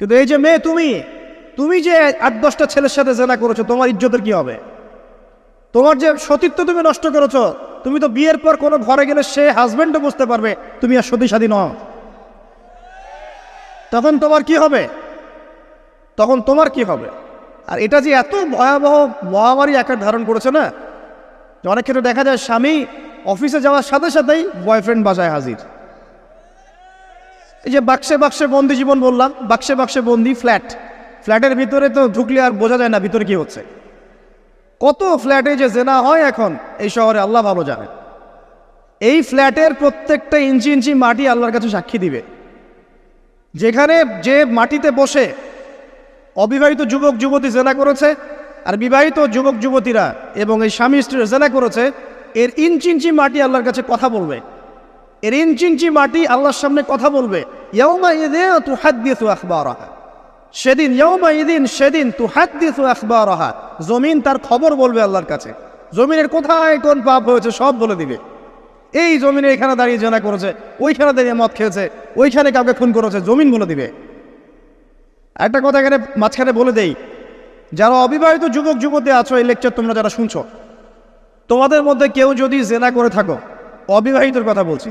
কিন্তু এই যে মেয়ে তুমি তুমি যে আট দশটা ছেলের সাথে জেনা করেছ, তোমার ইজ্জতের কি হবে? তোমার যে সতীত্ব তুমি নষ্ট করেছ, তুমি তো বিয়ের পর কোনো ঘরে গেলে সে হাজবেন্ডও বুঝতে পারবে, তুমি আর সতী স্বাধীন নও। তখন তোমার কি হবে? তখন তোমার কি হবে? আর এটা যে এত ভয়াবহ মহামারী আকার ধারণ করেছে না, অনেক ক্ষেত্রে দেখা যায় স্বামী অফিসে যাওয়ার সাথে সাথেই বয়ফ্রেন্ড বাসায় হাজির। এই যে বাক্সে বাক্সে বন্দি জীবন বললাম, বাক্সে বাক্সে বন্দি ফ্ল্যাট। ফ্ল্যাটের ভিতরে তো ঢুকলে আর বোঝা যায় না ভিতরে কি হচ্ছে। কত ফ্ল্যাটে যে জেনা হয় এখন, এই শহরে আল্লাহ ভালো জানেন। এই ফ্ল্যাটের প্রত্যেকটা ইঞ্চি ইঞ্চি মাটি আল্লাহর কাছে সাক্ষী দিবে। যেখানে যে মাটিতে বসে অবিবাহিত যুবক যুবতী জেনা করেছে আর বিবাহিত যুবক যুবতীরা এবং এই স্বামী স্ত্রীরা জেনা করেছে, এর ইঞ্চি ইঞ্চি মাটি আল্লাহর কাছে কথা বলবে। এর ইঞ্চি ইঞ্চি মাটি, আল্লাহর সামনে কথা বলবে। ইয়ৌমা ইদে সেদিন ইয়ৌমা ইদিন সেদিন তু হাত দিয়ে তু জমিন তার খবর বলবে আল্লাহর কাছে। জমিনের কোথায় কোন পাপ হয়েছে সব বলে দিবে। এই জমিনে এখানে দাঁড়িয়ে জেনা করেছে, ওইখানে দাঁড়িয়ে মদ খেয়েছে, ওইখানে কাউকে খুন করেছে, জমিন বলে দিবে। একটা কথা এখানে মাঝখানে বলে দেই, যারা অবিবাহিত যুবক যুবতী আছো, এই লেকচার তোমরা যারা শুনছো, তোমাদের মধ্যে কেউ যদি জেনা করে থাকো, অবিবাহিতর কথা বলছি।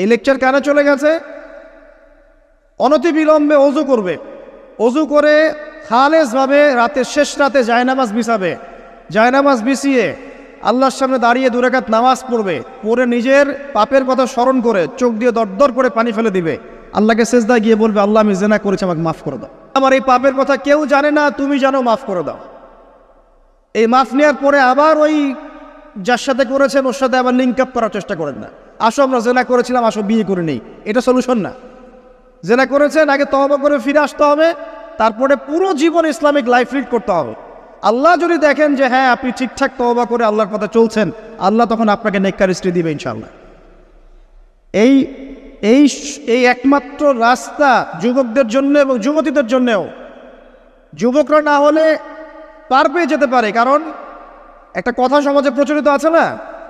এই লেকচার কেন চলে গেছে? অনতিবিলম্বে অজু করবে। অজু করে খালেজভাবে রাতের শেষ রাতে জায়নামাজ বিছাবে। জায়নামাজ বিছিয়ে আল্লাহর সামনে দাঁড়িয়ে দুরাকাত নামাজ পড়বে। পড়ে নিজের পাপের কথা স্মরণ করে চোখ দিয়ে দরদর করে পানি ফেলে দিবে। আল্লাহকে সেজদা গিয়ে বলবে, আল্লাহ, আমি জেনা করেছি, আমাকে মাফ করে দাও। আমার এই পাপের কথা কেউ জানে না, তুমি জানো, মাফ করে দাও। এই মাফ নেওয়ার পরে আবার ওই যার সাথে করেছেন, ওর সাথে আবার লিঙ্ক আপ করার চেষ্টা করেন না। আসো, আমরা জেনা করেছিলাম, আসো, বিয়ে করে নেই। এটা সলিউশন না। জেনা করেছেন, আগে তহবা করে ফিরে আসতে হবে, তারপরে পুরো জীবন ইসলামিক লাইফ লিড করতে হবে। আল্লাহ যদি দেখেন যে হ্যাঁ আপনি ঠিকঠাক তহবা করে আল্লাহর কথা চলছেন, আল্লাহ তখন আপনাকে নেককার স্ত্রী দিবে ইনশাল্লাহ এই এই এই একমাত্র রাস্তা যুবকদের জন্য এবং যুবতীদের জন্যেও। যুবকরা না হলে পার পেয়ে যেতে পারে, কারণ একটা কথা সমাজে প্রচলিত আছে না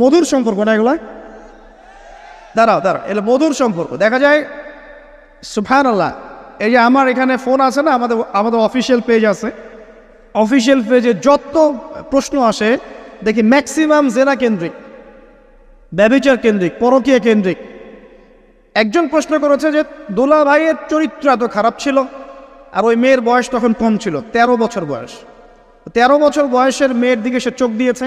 মধুর সম্পর্ক না এগুলা? দাঁড়াও দাঁড়াও এগুলো মধুর সম্পর্ক। দেখা যায় সুফান আল্লাহ এই যে আমার এখানে ফোন আছে না, আমাদের আমাদের অফিসিয়াল পেজ আছে। অফিসিয়াল পেজে যত প্রশ্ন আসে, দেখি ম্যাক্সিমাম জেনা কেন্দ্রিক, ব্যবিচার কেন্দ্রিক, পরকীয় কেন্দ্রিক। একজন প্রশ্ন করেছে যে, দোলা ভাইয়ের চরিত্র এত খারাপ ছিল, আর ওই মেয়ের বয়স তখন কম ছিল ১৩ বছর বয়স। তেরো বছর বয়সের মেয়ের দিকে সে চোখ দিয়েছে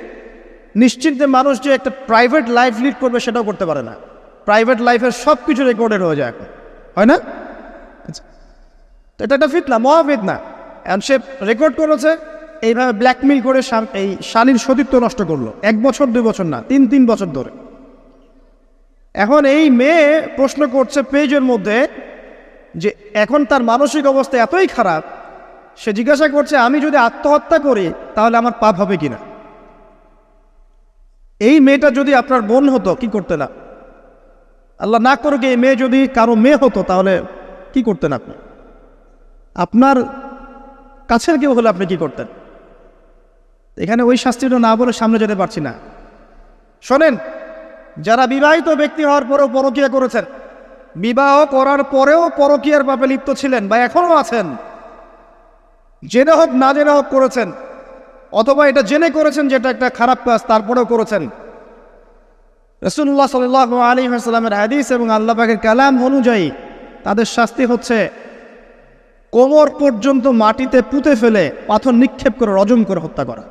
নিশ্চিন্তে মানুষ যে একটা প্রাইভেট লাইফ লিড করবে সেটাও করতে পারে না। প্রাইভেট লাইফের সব কিছু রেকর্ডেড হয়ে যায় এখন। হয় না? আচ্ছা। তো এটা একটা ফিতনা মহা ফিতনা এখন সে রেকর্ড করেছে, এইভাবে ব্ল্যাকমেইল করে এই শালীর সতীত্ব নষ্ট করল। এক বছর, দুই বছর না, তিন তিন বছর ধরে। এখন এই মেয়ে প্রশ্ন করছে পেজের মধ্যে যে, এখন তার মানসিক অবস্থা এতই খারাপ, সে জিজ্ঞাসা করছে, আমি যদি আত্মহত্যা করি, তাহলে আমার পাপ হবে কিনা? এই মেয়েটা যদি আপনার বোন হতো, কি করতে না আল্লাহ না করুক এই মেয়ে যদি কারও মেয়ে হতো, তাহলে কি করতেন আপনি? আপনার কাছের কেউ হলে আপনি কি করতেন? এখানে ওই শাস্তিটা না বলে সামনে যেতে পারছি না। শোনেন, যারা বিবাহিত ব্যক্তি হওয়ার পরেও পরকিয়া করেছেন, বিবাহ করার পরেও পরকিয়ার পাপে লিপ্ত ছিলেন বা এখনও আছেন, জেনে হোক না জেনে হোক করেছেন অথবা এটা জেনে করেছেন যেটা একটা খারাপ কাজ, তারপরেও করেছেন। রসুল্লাহ সাল আলী সাল্লামের হাদিস এবং আল্লাহ পাকের কালাম অনুযায়ী তাদের শাস্তি হচ্ছে কোমর পর্যন্ত মাটিতে পুঁতে ফেলে পাথর নিক্ষেপ করে রজম করে হত্যা করা।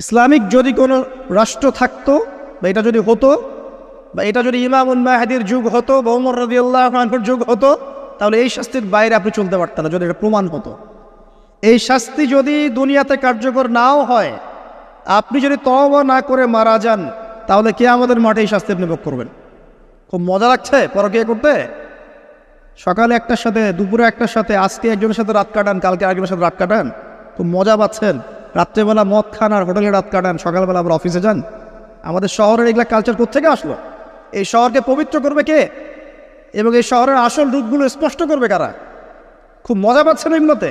ইসলামিক যদি কোনো রাষ্ট্র থাকতো বা এটা যদি হতো বা এটা যদি ইমাম উন্মাহাদির যুগ হতো বা উমর রদিউল্লাহ যুগ হতো, তাহলে এই শাস্তির বাইরে আপনি চলতে পারতেন না যদি এটা প্রমাণ হতো। এই শাস্তি যদি দুনিয়াতে কার্যকর নাও হয়, আপনি যদি তওবা না করে মারা যান, তাহলে কে আমাদের মাঠে এই শাস্তি আপনি ভোগ করবেন? খুব মজা লাগছে পরকিয়া করতে? সকালে একটার সাথে, দুপুরে একটার সাথে, আজকে একজনের সাথে রাত কাটান, কালকে আরেকজনের সাথে রাত কাটান, খুব মজা পাচ্ছেন। রাত্রেবেলা মদ খান আর হোটেলে রাত কাটান, সকালবেলা আবার অফিসে যান। আমাদের শহরের এগুলা কালচার কোথেকে আসলো? এই শহরকে পবিত্র করবে কে? এবং এই শহরের আসল রূপগুলো স্পষ্ট করবে কারা? খুব মজা পাচ্ছেন এগুলোতে।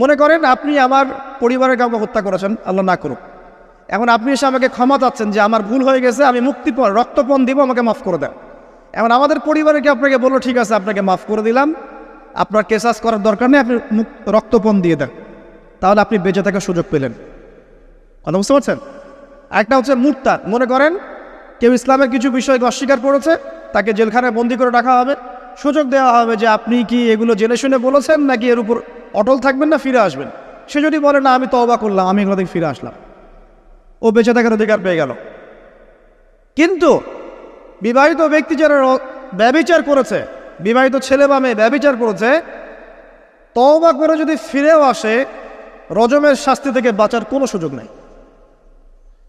মনে করেন আপনি আমার পরিবারের কাউকে হত্যা করেছেন, আল্লাহ না করুক। এখন আপনি এসে আমাকে ক্ষমা চাচ্ছেন যে আমার ভুল হয়ে গেছে, আমি মুক্তি মুক্তিপণ রক্তপণ দিব, আমাকে মাফ করে দেন। এখন আমাদের পরিবারকে আপনাকে বলল, ঠিক আছে, আপনাকে মাফ করে দিলাম। আপনার কেসাস করার দরকার নেই, আপনি রক্তপণ দিয়ে দেন। তাহলে আপনি বেঁচে থাকার সুযোগ পেলেন। কথা বুঝতে পারছেন? একটা হচ্ছে মুক্তার। মনে করেন কেউ ইসলামের কিছু বিষয়কে অস্বীকার করেছে, তাকে জেলখানায় বন্দি করে রাখা হবে। সুযোগ দেওয়া হবে যে আপনি কি এগুলো জেনে শুনে বলেছেন নাকি এর উপর অটল থাকবেন না, ফিরে আসবেন। সে যদি বলে, না, আমি তওবা করলাম, আমি এগুলো থেকে ফিরে আসলাম। ও বেঁচে থাকার অধিকার পেয়ে গেল। কিন্তু বিবাহিত ব্যক্তি যারা ব্যবিচার করেছে, বিবাহিত ছেলে বা মেয়ে ব্যভিচার করেছে, তওবা করে যদি ফিরেও আসে, রজমের শাস্তি থেকে বাঁচার কোনো সুযোগ নেই।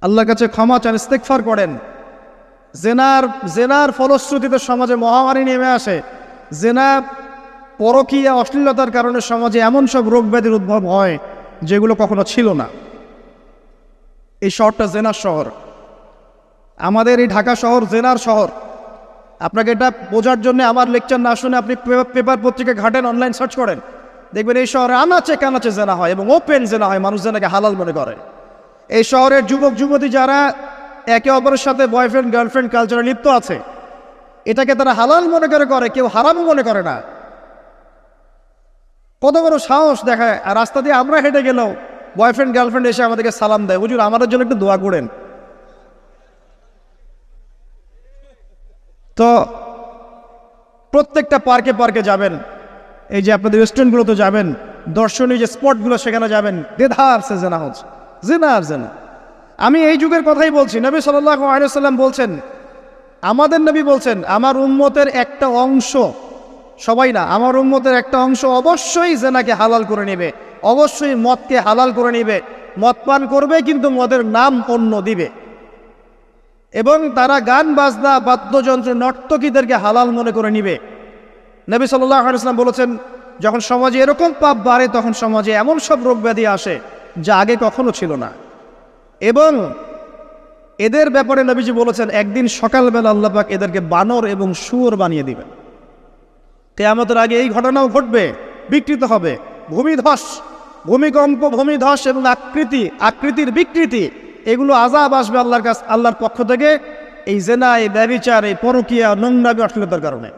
আল্লাহর কাছে ক্ষমা চান ইস্তেকফার করেন। জেনার জেনার ফলশ্রুতিতে সমাজে মহামারী নেমে আসে। জেনা পরকীয়া অশ্লীলতার কারণে সমাজে এমন সব রোগ ব্যাধির উদ্ভব হয় যেগুলো কখনো ছিল না। এই শহরটা জেনার শহর। আমাদের এই ঢাকা শহর জেনার শহর। আপনাকে এটা বোঝার জন্য আমার লেকচার না শুনে আপনি পেপার পত্রিকা ঘাটেন অনলাইন সার্চ করেন। দেখবেন এই শহরে আনাচে কানাচে জেনা হয় এবং ওপেন জেনা হয়, মানুষ জেনাকে হালাল মনে করে। এই শহরের যুবক, যুবতী যারা একে অপরের সাথে বয়ফ্রেন্ড গার্লফ্রেন্ড কালচারে লিপ্ত আছে, এটাকে তারা হালাল মনে করে করে, কেউ হারামও মনে করে না। কত বড় সাহস দেখায়। আর রাস্তা দিয়ে আমরা হেঁটে গেলেও বয়ফ্রেন্ড গার্লফ্রেন্ড এসে আমাদেরকে সালাম দেয়। বুঝুন আমাদের জন্য একটু দোয়া করেন। তো প্রত্যেকটা পার্কে পার্কে যাবেন। এই যে আপনাদের রেস্টুরেন্টগুলোতে যাবেন। দর্শনীয় যে স্পটগুলো সেখানে যাবেন। দেধার সে জেনা হচ্ছে। জেনা আর জেনা। আমি এই যুগের কথাই বলছি। নবী সাল্লাহ আলিয়াল্লাম বলছেন, আমাদের নবী বলছেন, আমার উম্মতের একটা অংশ সবাই না, আমার উন্মতের একটা অংশ অবশ্যই জেনাকে হালাল করে নেবে, অবশ্যই মদকে হালাল করে নেবে, মদ পান করবে কিন্তু মদের নাম অন্য দিবে। এবং তারা গান, বাজনা বাদ্যযন্ত্র নর্তকীদেরকে হালাল মনে করে নিবে। নবী সাল্লাহ আলাইসলাম বলেছেন, যখন সমাজে এরকম পাপ বাড়ে, তখন সমাজে এমন সব রোগ ব্যাধি আসে যা আগে কখনো ছিল না। এবং এদের ব্যাপারে নবীজি বলেছেন, একদিন সকালবেলা আল্লাহ পাক এদেরকে বানর এবং শুয়োর বানিয়ে দিবেন। কেয়ামতের আগে এই ঘটনাও ঘটবে, বিকৃত হবে। ভূমিধস ভূমিকম্প ভূমিধস এবং আকৃতি, আকৃতির বিকৃতি, এগুলো আজাব আসবে আল্লাহর কাছ, আল্লাহর পক্ষ থেকে। এই জেনা, এই ব্যবিচার এই পরকিয়া নোংরা অশ্লীলতার কারণে।